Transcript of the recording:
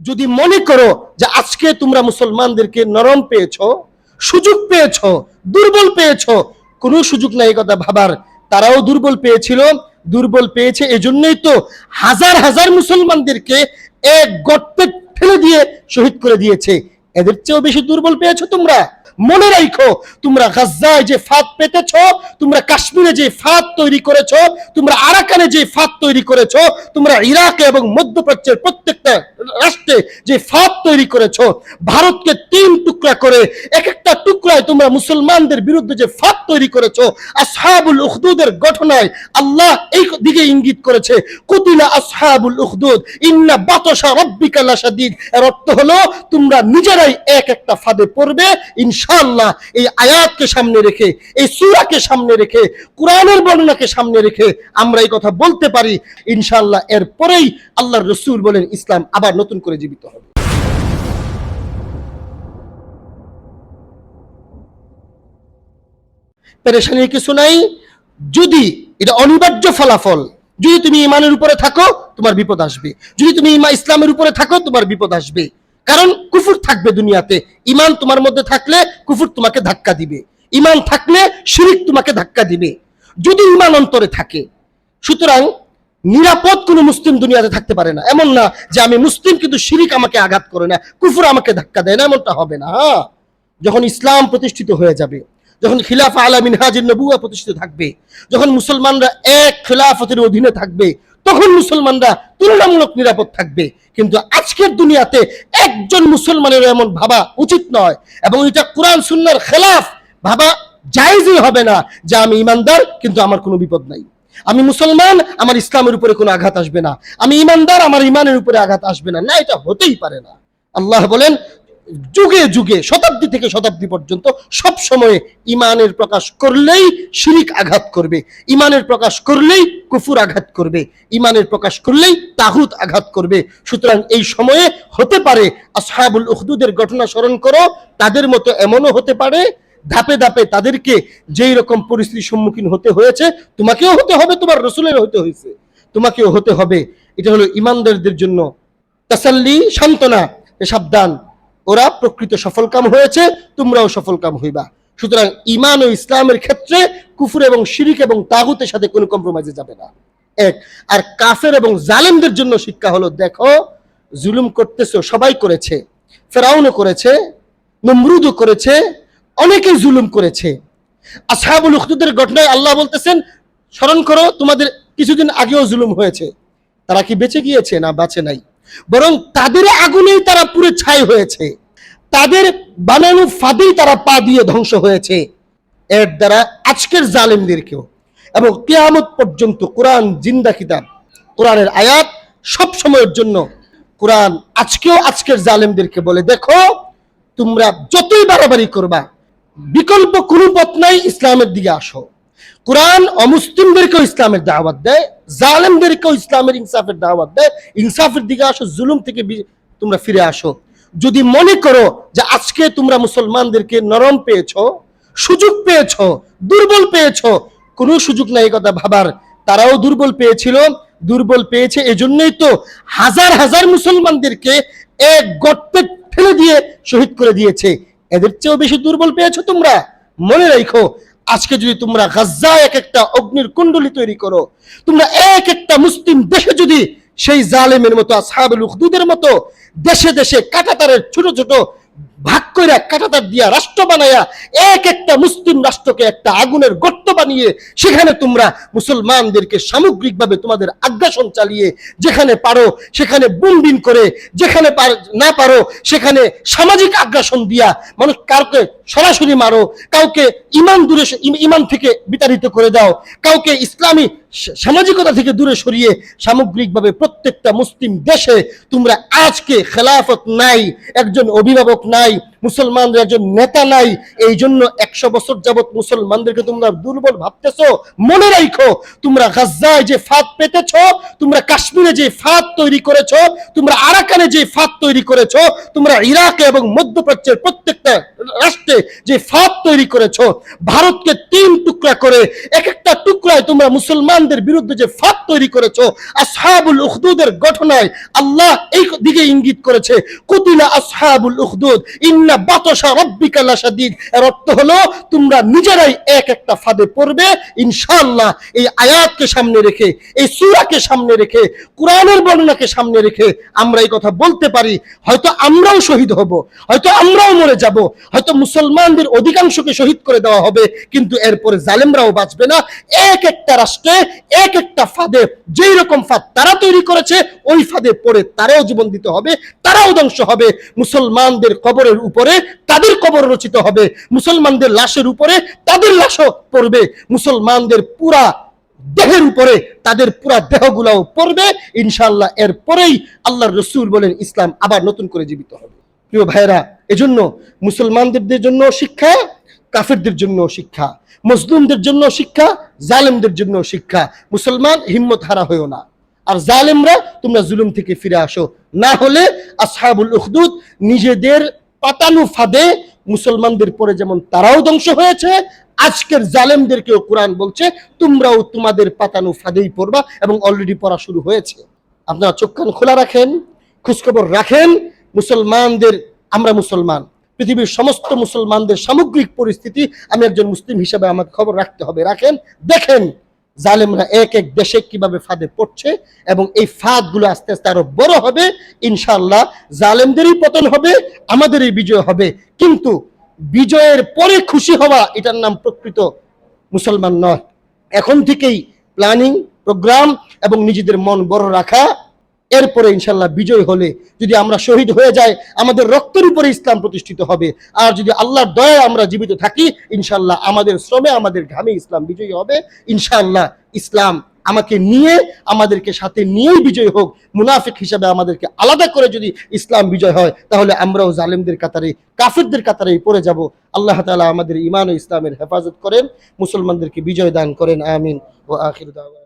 যদি মনে করো যে আজকে তোমরা মুসলমানদেরকে নরম পেয়েছ, সুযোগ পেয়েছ, দুর্বল পেয়েছ, কোনো সুযোগ নাই কথা ভাবার। তারাও দুর্বল পেয়েছিল, দুর্বল পেয়েছে এজন্যই তো হাজার হাজার মুসলমানদেরকে এক গর্তে ঠেলে দিয়ে শহীদ করে দিয়েছে। এদের চেয়েও বেশি দুর্বল পেয়েছ তোমরা। মনে রাখো তোমরা গাজ্জায় যে ফাঁদ পেতেছ, তোমরা কাশ্মীরে যে ফাঁদ তৈরি করেছ, তোমরা আরাকানে যে ফাঁদ তৈরি করেছ, তোমরা ইরাকে এবং মধ্যপ্রাচ্যের প্রত্যেকটা রাষ্ট্রে যে ফাঁদ তৈরি করেছ, ভারতকে তিন টুকরা করে এক একটা টুকরায় তোমরা মুসলমানদের বিরুদ্ধে যে ফাঁদ তৈরি করেছ, আসহাবুল উখদুদের ঘটনায় আল্লাহ এই দিকে ইঙ্গিত করেছে, কুতিলা আসহাবুল উখদুদ, ইন্না বাতশা রব্বিকা লাশাদীদ। এর অর্থ হলো, তোমরা নিজেরাই এক একটা ফাঁদে পড়বে, ইনশাআল্লাহ এই আয়াতকে সামনে রেখে, এই সূরাকে সামনে রেখে, কোরআনের বর্ণনাকে সামনে রেখে আমরা এই কথা বলতে পারি, ইনশাআল্লাহ এর পরেই আল্লাহর রসূল বলেন, ইসলাম আবার নতুন করে জীবিত হবে। পেরেশানির কিছু নাই। যদি এটা অনিবার্য ফলাফল, যদি তুমি ইমানের উপরে থাকো, তোমার বিপদ আসবে। যদি তুমি ইসলামের উপরে থাকো, তোমার বিপদ আসবে। কারণ কুফুর থাকবে দুনিয়াতে। ইমান তোমার মধ্যে থাকলে কুফুর তোমাকে ধাক্কা দিবে। ইমান থাকলে শিরিক তোমাকে ধাক্কা দিবে। যদি ইমান অন্তরে থাকে, সুতরাং নিরাপদ কোনো মুসলিম দুনিয়াতে থাকতে পারে না। এমন না যে আমি মুসলিম কিন্তু শিরিক আমাকে আঘাত করে না, কুফুর আমাকে ধাক্কা দেয় না, এমনটা হবে না। হ্যাঁ যখন ইসলাম প্রতিষ্ঠিত হয়ে যাবে, যখন খিলাফা আলা মিনহাজিন নবুয়া প্রতিষ্ঠিত থাকবে, যখন মুসলমানরা এক খিলাফতের অধীনে থাকবে, তখন মুসলমানরা তুলনামূলক নিরাপদ থাকবে। কিন্তু আজকের দুনিয়াতে একজন মুসলমানের এমন ভাবা উচিত নয় এবং এটা কোরআন সুন্নার খেলাফ ভাবা জায়েজই হবে না যে আমি ইমানদার, কিন্তু আমার কোনো বিপদ নাই। আমি মুসলমান, আমার ইসলামের উপরে কোনো আঘাত আসবে না। আমি ইমানদার, আমার ইমানের উপরে আঘাত আসবে না। না, এটা হতেই পারে না। আল্লাহ বলেন, যুগে যুগে, শতাব্দী থেকে শতাব্দী পর্যন্ত সব সময়ে ইমানের প্রকাশ করলেই শিরিক আঘাত করবে। ইমানের প্রকাশ করলেই কুফুর আঘাত করবে। ইমানের প্রকাশ করলেই তাহুত আঘাত করবে। সুতরাং এই সময়ে হতে পারে, আসহাবুল উখদুদের ঘটনা স্মরণ করো, তাদের মতো এমনও হতে পারে ধাপে ধাপে তাদেরকে যেই রকম পরিস্থিতির সম্মুখীন হতে হয়েছে, তোমাকেও হতে হবে, তোমার রসুলের হতে হয়েছে। তোমাকেও হতে হবে। এটা হলো ইমানদারদের জন্য তাসাল্লি, সান্ত্বনা, সাবধান। ওরা প্রকৃত সফলকাম হয়েছে, তোমরাও সফলকাম হইবা। সুতরাং ইমান ও ইসলামের ক্ষেত্রে কুফুর এবং শিরিক এবং তাগুতের সাথে কোনো কম্প্রোমাইজে যাবে না। এক, আর কাফের এবং জালেমদের জন্য শিক্ষা হলো, দেখো, জুলুম করতেছো, সবাই করেছে। ফেরাউনও করেছে, নমরুদও করেছে অনেকেই জুলুম করেছে। আসহাবুল উখদুদের ঘটনায় আল্লাহ বলতেছেন, স্মরণ করো, তোমাদের কিছুদিন আগেও জুলুম হয়েছে। তারা কি বেঁচে গিয়েছে না বাঁচে নাই? বরং তাদের আগুনেই তারা পুরো ছাই হয়েছে। তাদের বানানো ফাঁদেই তারা পা দিয়ে ধ্বংস হয়েছে। এর দ্বারা আজকের জালেমদেরকেও এবং কেয়ামত পর্যন্ত কোরআন জিন্দা কিতাব, কোরআনের আয়াত সব সময়ের জন্য কোরআন আজকেও আজকের জালেমদেরকে বলে, দেখো, তোমরা যতই বাড়াবাড়ি করবা বিকল্প কোনো পথ নাই ইসলামের দিকে আসো। কোরআন অমুসলিমদেরকেও ইসলামের দাওয়াত দেয়, জালেমদেরকেও ইসলামের ইনসাফের দাওয়াত দেয়। ইনসাফের দিকে আসো, জুলুম থেকে তোমরা ফিরে আসো। যদি মনে করো যে আজকে তোমরা মুসলমানদেরকে নরম পেয়েছ, সুযোগ পেয়েছ, দুর্বল পেয়েছ, কোনো সুযোগ নাই কথা ভাবার। তারাও দুর্বল পেয়েছিল, দুর্বল পেয়েছে এজন্যই তো হাজার হাজার মুসলমানদেরকে এক গর্তে ঠেলে দিয়ে শহীদ করে দিয়েছে। এদের চেয়েও বেশি দুর্বল পেয়েছ তোমরা? মনে রাখো, আজকে যদি তোমরা গাজ্জায় এক একটা অগ্নির কুণ্ডলী তৈরি করো, তোমরা এক একটা মুসলিম দেশে যদি সেই জালেমের মতো আসহাবুল উখদুদের মতো দেশে দেশে কাটাতারের ছোট ছোট ভাগ কইরা কাটাতার দিয়া রাষ্ট্র বানাইয়া এক একটা মুসলিম রাষ্ট্রকে একটা আগুনের গর্ত বানিয়ে সেখানে তোমরা মুসলমানদেরকে সামগ্রিকভাবে তোমাদের আগ্রাসন চালিয়ে যেখানে পারো, সেখানে বুমবিন করে, যেখানে না পারো, সেখানে সামাজিক আগ্রাসন দিয়া মানুষ কাউকে সরাসরি মারো, কাউকে ইমান দূরে ইমান থেকে বিতাড়িত করে দাও, কাউকে ইসলামী সামাজিকতা থেকে দূরে সরিয়ে সামগ্রিকভাবে প্রত্যেকটা মুসলিম দেশে তোমরা আজকে খেলাফত নাই, একজন অভিভাবক নাই মুসলমানদের একজন নেতা নাই এই জন্য একশো বছর যাবত মুসলমানদেরকে তোমরা দুর্বল ভাবতেছো। মনে রাখো তোমরা গাজ্জায় যে ফাঁদ পেতেছ, তোমরা কাশ্মীরে যে ফাঁদ তৈরি করেছ, তোমরা আরাকানে যে ফাঁদ তৈরি করেছ, তোমরা ইরাকে এবং মধ্যপ্রাচ্যের প্রত্যেকটা রাষ্ট্রে যে ফাঁদ তৈরি করেছ, ভারতকে তিন টুকরা করে এক একটা টুকরায় তোমরা মুসলমানদের বিরুদ্ধে যে ফাঁদ তৈরি করেছ, আসহাবুল উখদুদের ঘটনায় আল্লাহ এই দিকে ইঙ্গিত করেছে, কুতিলা আসহাবুল উখদুদ, ইন্না বাতশা রাব্বিকা লাশাদীদ। এর অর্থ হলো, তোমরা নিজেরাই এক একটা ফাঁদে পড়বে, ইনশাআল্লাহ এই আয়াতকে সামনে রেখে, এই সামনে রেখে, কোরআনের বর্ণনাকে সামনে রেখে আমরা এই কথা বলতে পারি। হয়তো আমরাও শহীদ হব, হয়তো আমরাও মরে যাব, হয়তো মুসলমানদের অধিকাংশকে শহীদ করে দেওয়া হবে, কিন্তু এরপরে জালেমরাও বাঁচবে না। এক একটা রাষ্ট্রে, এক একটা ফাঁদে, যেই রকম ফাঁদ তারা তৈরি করেছে, ওই ফাঁদে পড়ে তারাও জীবন দিতে হবে, তারাও ধ্বংস হবে। মুসলমানদের কবরের উপরে তাদের কবর রচিত হবে। মুসলমানদের লাশের উপরে তাদের লাশও পড়বে। মুসলমানদের পুরা দেহের উপরে তাদের পুরা দেহগুলাও পড়বে। ইনশাআল্লাহ এর পরেই আল্লাহর রসুল বলেন, ইসলাম আবার নতুন করে জীবিত হবে। প্রিয় ভাইরা এজন্য মুসলমানদের জন্য শিক্ষা, কাফেরদের জন্য শিক্ষা, মুসলিমদের জন্য শিক্ষা, জালেমদের জন্য শিক্ষা। মুসলমান হিম্মত হারা হয়েও না। আর জালেমরা তোমরা জুলুম থেকে ফিরে আসো। না হলে আসহাবুল উখদুদ নিজেদের পাতানো ফাঁদে মুসলমানদের পরে যেমন তারাও ধ্বংস হয়েছে, আজকের জালেমদেরকেও কোরআন বলছে, তোমরাও তোমাদের পাতানো ফাঁদেই পড়বা এবং অলরেডি পড়া শুরু হয়েছে। আপনারা চোখ কান খোলা রাখেন, খোঁজখবর রাখেন, মুসলমানদের, আমরা মুসলমান। পৃথিবীর সমস্ত মুসলমানদের সামগ্রিক পরিস্থিতি আমি একজন মুসলিম হিসেবে আমার খবর রাখতে হবে, রাখেন, দেখেন। জালেমরা এক এক দেশে কীভাবে ফাঁদে পড়ছে এবং এই ফাঁদগুলো আস্তে আস্তে আরও বড় হবে ইনশাল্লাহ জালেমদেরই পতন হবে, আমাদেরই বিজয় হবে। কিন্তু বিজয়ের পরে খুশি হওয়া এটার নাম প্রকৃত মুসলমান নয়। এখন থেকেই প্ল্যানিং প্রোগ্রাম এবং নিজেদের মন বড় রাখা এরপরে ইনশাল্লাহ বিজয় হলে যদি আমরা শহীদ হয়ে যাই, আমাদের রক্তের উপরে ইসলাম প্রতিষ্ঠিত হবে। আর যদি আল্লাহর দয়ায় আমরা জীবিত থাকি, ইনশাল্লাহ আমাদের শ্রমে আমাদের ঘামে ইসলাম বিজয়ী হবে। ইনশাল্লাহ ইসলাম আমাকে নিয়ে, আমাদেরকে সাথে নিয়েই বিজয় হোক। মুনাফিক হিসাবে আমাদেরকে আলাদা করে যদি ইসলাম বিজয় হয়, তাহলে আমরাও জালেমদের কাতারে, কাফিরদের কাতারে পড়ে যাব। আল্লাহ তাআলা আমাদের ইমান ও ইসলামের হেফাজত করেন। মুসলমানদেরকে বিজয় দান করেন। আমিন। ও আখির দাওয়া